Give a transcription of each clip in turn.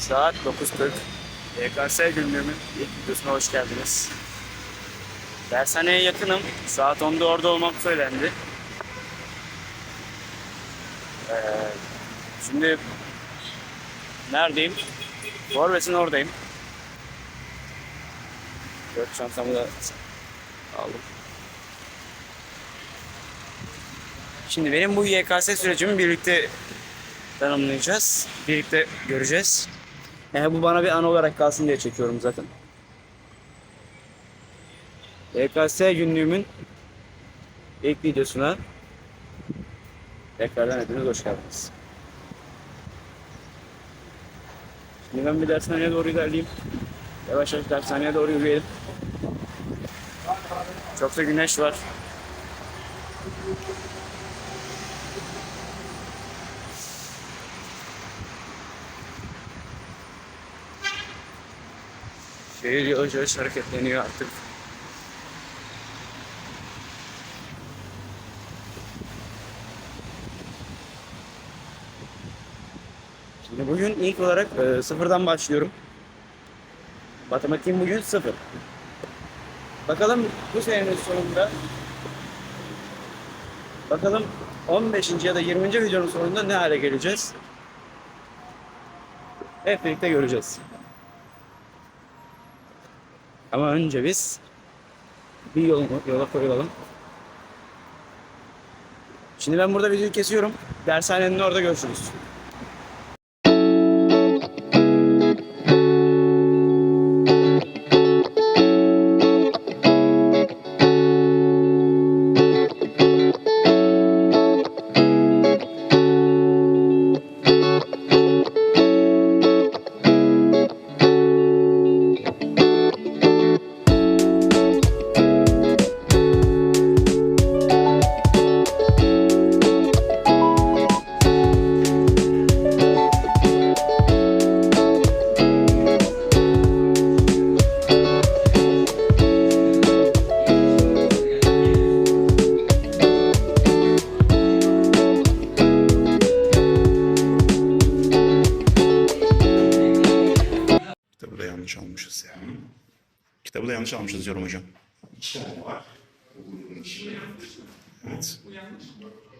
Saat 9.40. YKS günlüğümün ilk videosuna hoş geldiniz. Dershaneye yakınım. Saat 10'da orada olmak söylendi. Ee, şimdi neredeyim? Forvet'in oradayım. Dört çantamı da aldım. Şimdi benim bu YKS sürecimi birlikte tanımlayacağız. Birlikte göreceğiz. Yani bu bana bir an olarak kalsın diye çekiyorum zaten. YKS günlüğümün ilk videosuna tekrardan hepiniz hoş geldiniz. Şimdi ben bir dershaneye doğru ilerleyeyim. Yavaş yavaş dershaneye doğru yürüyelim. Çok da güneş var. Şehir yavaş yavaş hareketleniyor artık. Şimdi bugün ilk olarak e, sıfırdan başlıyorum. Matematiğim bugün sıfır. Bakalım bu senenin sonunda bakalım 15. ya da 20. videonun sonunda ne hale geleceğiz? Hep birlikte göreceğiz. Ama önce biz bir yol, yola koyulalım. Şimdi ben burada videoyu kesiyorum. Dershanenin orada görüşürüz. Yanlış almışız ya. Kitabı da yanlış almışız diyorum hocam. Evet.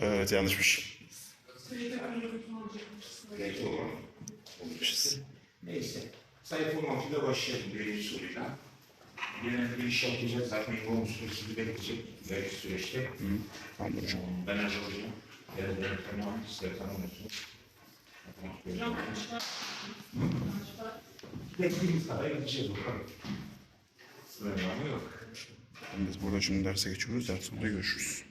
Evet yanlışmış. Olmuşuz. Neyse. Sayfa 16'da başlayalım birinci soruyla. Genelde bir iş yapacak zaten yoğun süresi bekleyecek belki süreçte. Tamam hocam. Ben Ercan Hocam. Yerleri tamam, sizleri tanımıyorsun. Beklediğimiz kadar gideceğiz bakalım. Sınırlama yok. Biz burada şimdi derse geçiyoruz. Ders sonunda görüşürüz.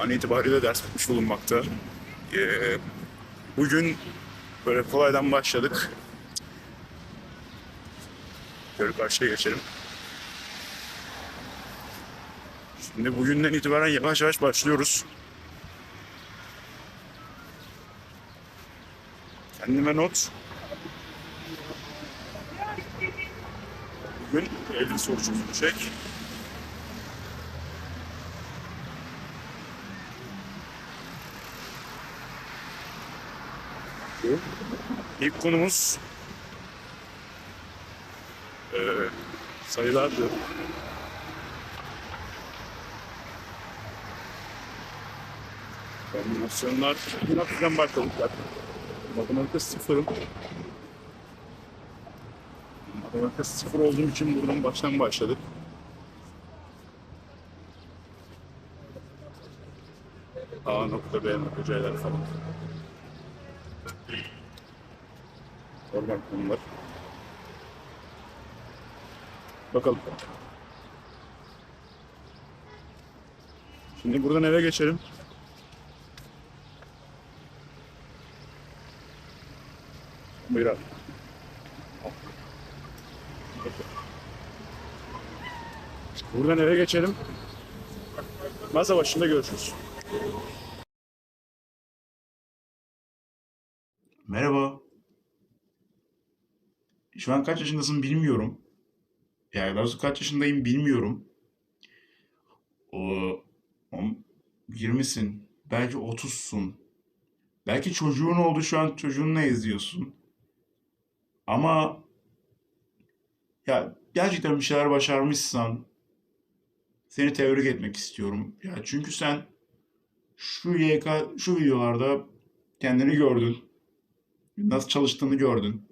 An itibariyle ders bitmiş bulunmakta. Ee, bugün böyle kolaydan başladık. Şöyle karşıya geçelim. Şimdi bugünden itibaren yavaş yavaş başlıyoruz. Kendime not. Bugün 50 soru çözülecek. İlk konumuz eee sayılardı. Kombinasyonlar başladık zaten. Matematikte sıfırım. Matematikte sıfır olduğum için buradan baştan başladık. A nokta B nokta C'ler falan. Oradan konular. Bakalım. Şimdi buradan eve geçelim. Buyur abi. Buradan eve geçelim. Masa başında görüşürüz. Merhaba. Şu an kaç yaşındasın bilmiyorum. Yani daha kaç yaşındayım bilmiyorum. O, on- 20'sin. Belki 30'sun. Belki çocuğun oldu şu an çocuğunla izliyorsun. Ama ya gerçekten bir şeyler başarmışsan seni tebrik etmek istiyorum. Ya çünkü sen şu YK şu videolarda kendini gördün. Nasıl çalıştığını gördün.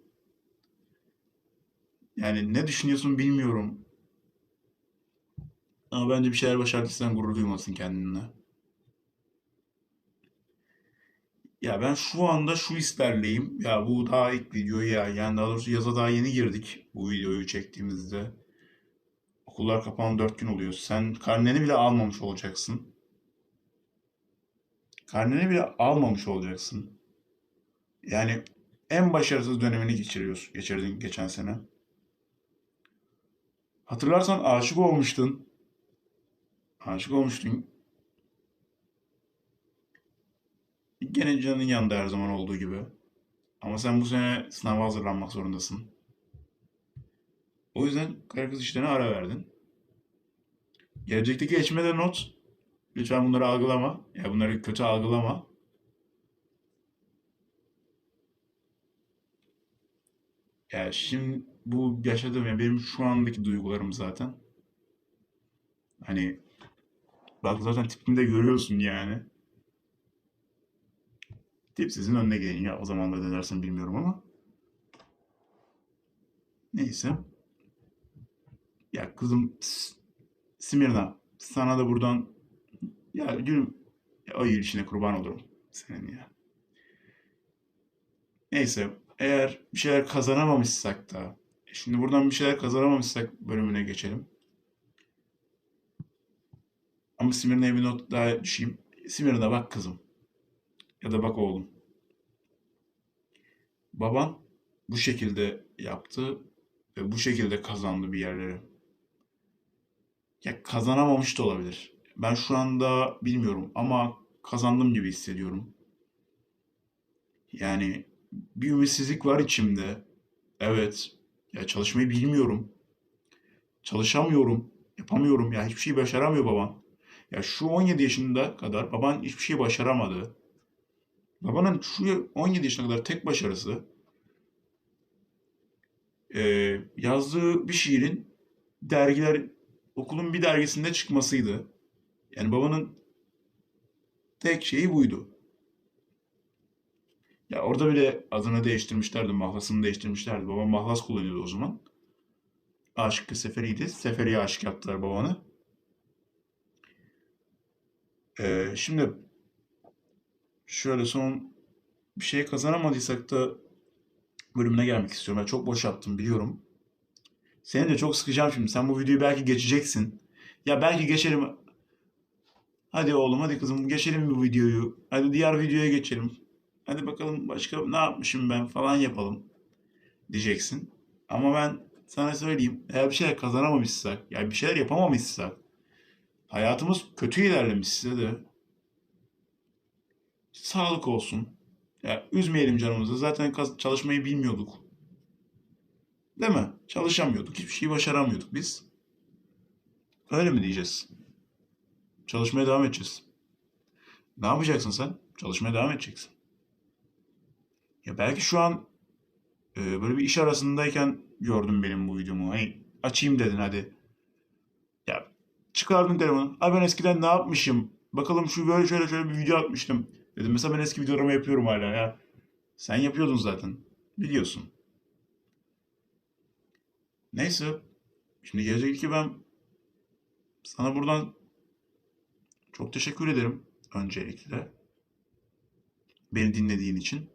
Yani ne düşünüyorsun bilmiyorum. Ama bence bir şeyler başardıysan gurur duymasın kendine. Ya ben şu anda şu hislerleyim. Ya bu daha ilk video ya. Yani daha doğrusu yaza daha yeni girdik bu videoyu çektiğimizde. Okullar kapalı 4 gün oluyor. Sen karneni bile almamış olacaksın. Karneni bile almamış olacaksın. Yani en başarısız dönemini geçiriyorsun, geçirdin geçen sene. Hatırlarsan aşık olmuştun. Aşık olmuştun. Gene canın yanında her zaman olduğu gibi. Ama sen bu sene sınava hazırlanmak zorundasın. O yüzden karı kız işlerine ara verdin. Gelecekteki eşime de not. Lütfen bunları algılama. Ya bunları kötü algılama. Ya şimdi bu yaşadığım ya benim şu andaki duygularım zaten. Hani bak zaten tipimde görüyorsun yani. Tipsizin önüne gelin ya o zaman da dersin bilmiyorum ama. Neyse. Ya kızım S- Simirna sana da buradan ya gülüm ya, o işine kurban olurum senin ya. Neyse eğer bir şeyler kazanamamışsak da e şimdi buradan bir şeyler kazanamamışsak bölümüne geçelim. Ama Simirna'ya bir not daha düşeyim. Simirna bak kızım. Ya da bak oğlum. Baban bu şekilde yaptı ve bu şekilde kazandı bir yerleri. Ya kazanamamış da olabilir. Ben şu anda bilmiyorum ama kazandım gibi hissediyorum. Yani bir ümitsizlik var içimde. Evet. Ya çalışmayı bilmiyorum. Çalışamıyorum. Yapamıyorum. Ya hiçbir şey başaramıyor baban. Ya şu 17 yaşında kadar baban hiçbir şey başaramadı. Babanın şu 17 yaşına kadar tek başarısı eee, yazdığı bir şiirin dergiler okulun bir dergisinde çıkmasıydı. Yani babanın tek şeyi buydu. Ya orada bile adını değiştirmişlerdi, mahlasını değiştirmişlerdi. Babam mahlas kullanıyordu o zaman. Aşık Seferi'ydi. Seferi'ye aşık yaptılar babanı. Eee, şimdi şöyle son bir şey kazanamadıysak da bölümüne gelmek istiyorum. Ben çok boş yaptım biliyorum. Seni de çok sıkacağım şimdi. Sen bu videoyu belki geçeceksin. Ya belki geçelim. Hadi oğlum hadi kızım geçelim bu videoyu. Hadi diğer videoya geçelim. Hadi bakalım başka ne yapmışım ben falan yapalım diyeceksin. Ama ben sana söyleyeyim. Eğer bir şeyler kazanamamışsak, yani bir şeyler yapamamışsak, hayatımız kötü ilerlemişse de sağlık olsun. Ya üzmeyelim canımızı. Zaten çalışmayı bilmiyorduk. Değil mi? Çalışamıyorduk. Hiçbir şey başaramıyorduk biz. Öyle mi diyeceğiz? Çalışmaya devam edeceğiz. Ne yapacaksın sen? Çalışmaya devam edeceksin. Ya belki şu an e, böyle bir iş arasındayken gördün benim bu videomu. Hey, açayım dedin hadi. Ya çıkardın telefonu. Abi ben eskiden ne yapmışım? Bakalım şu böyle şöyle şöyle bir video atmıştım. Dedim mesela ben eski videolarımı yapıyorum hala ya. Sen yapıyordun zaten. Biliyorsun. Neyse. Şimdi gelecek ki ben sana buradan çok teşekkür ederim öncelikle. Beni dinlediğin için.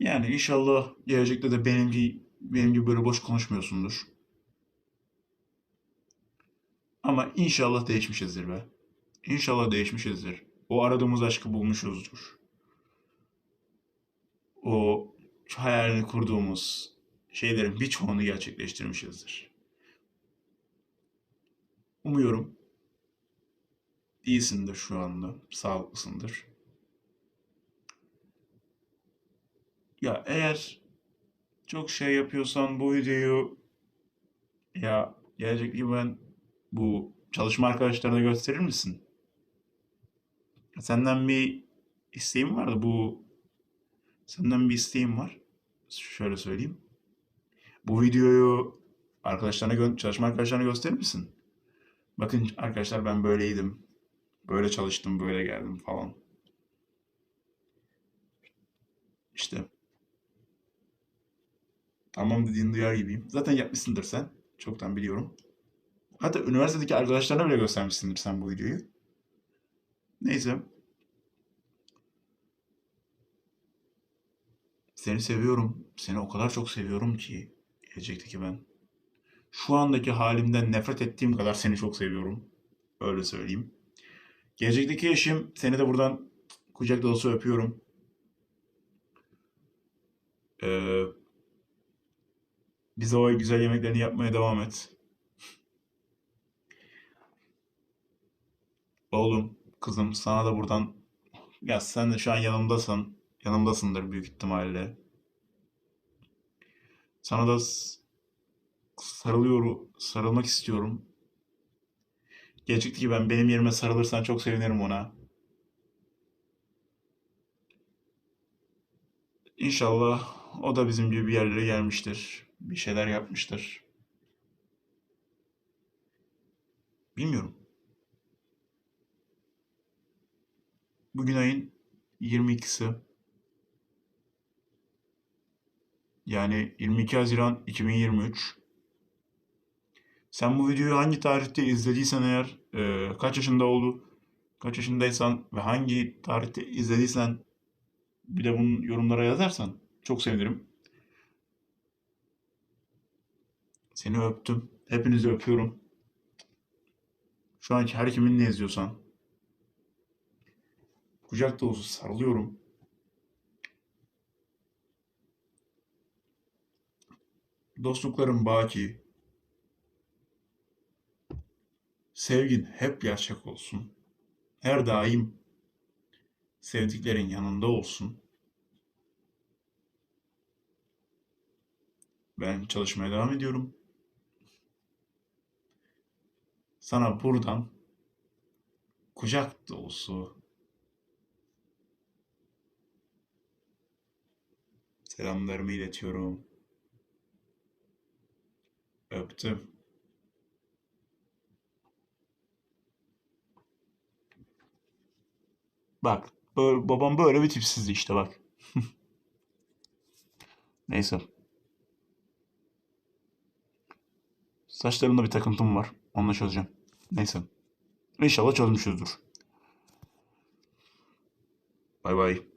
Yani inşallah gelecekte de benim gibi, benim gibi böyle boş konuşmuyorsundur. Ama inşallah değişmişizdir be. İnşallah değişmişizdir. O aradığımız aşkı bulmuşuzdur. O hayalini kurduğumuz şeylerin birçoğunu gerçekleştirmişizdir. Umuyorum iyisindir şu anda, sağlıklısındır. Ya eğer çok şey yapıyorsan bu videoyu ya gelecek gibi ben bu çalışma arkadaşlarına gösterir misin? Senden bir isteğim vardı. Bu senden bir isteğim var. Şöyle söyleyeyim. Bu videoyu arkadaşlarına çalışma arkadaşlarına gösterir misin? Bakın arkadaşlar ben böyleydim. Böyle çalıştım, böyle geldim falan. İşte. Tamam dediğini duyar gibiyim. Zaten yapmışsındır sen. Çoktan biliyorum. Hatta üniversitedeki arkadaşlarına bile göstermişsindir sen bu videoyu. Neyse. Seni seviyorum. Seni o kadar çok seviyorum ki. Gelecekteki ben. Şu andaki halimden nefret ettiğim kadar seni çok seviyorum. Öyle söyleyeyim. Gelecekteki eşim seni de buradan kucak dolusu öpüyorum. Ee, bize o güzel yemeklerini yapmaya devam et. Oğlum, kızım sana da buradan ya sen de şu an yanımdasın. Yanımdasındır büyük ihtimalle. Sana da sarılıyorum, sarılmak istiyorum. Gelecekteki ben benim yerime sarılırsan çok sevinirim ona. İnşallah o da bizim gibi bir yerlere gelmiştir. Bir şeyler yapmıştır. Bilmiyorum. Bugün ayın 22'si. Yani 22 Haziran 2023. Sen bu videoyu hangi tarihte izlediysen eğer, e, kaç yaşında oldu, kaç yaşındaysan ve hangi tarihte izlediysen bir de bunu yorumlara yazarsan çok sevinirim. Seni öptüm. Hepinizi öpüyorum. Şu anki her kimin ne izliyorsan. Kucak dolusu sarılıyorum. Dostlukların baki. Sevgin hep gerçek olsun. Her daim sevdiklerin yanında olsun. Ben çalışmaya devam ediyorum. Sana buradan kucak dolusu selamlarımı iletiyorum. Öptüm. Bak, böyle, babam böyle bir tipsizdi işte bak. Neyse. Saçlarımda bir takıntım var. Onunla çözeceğim. Neyse. İnşallah çözmüşüzdür. Bay bay.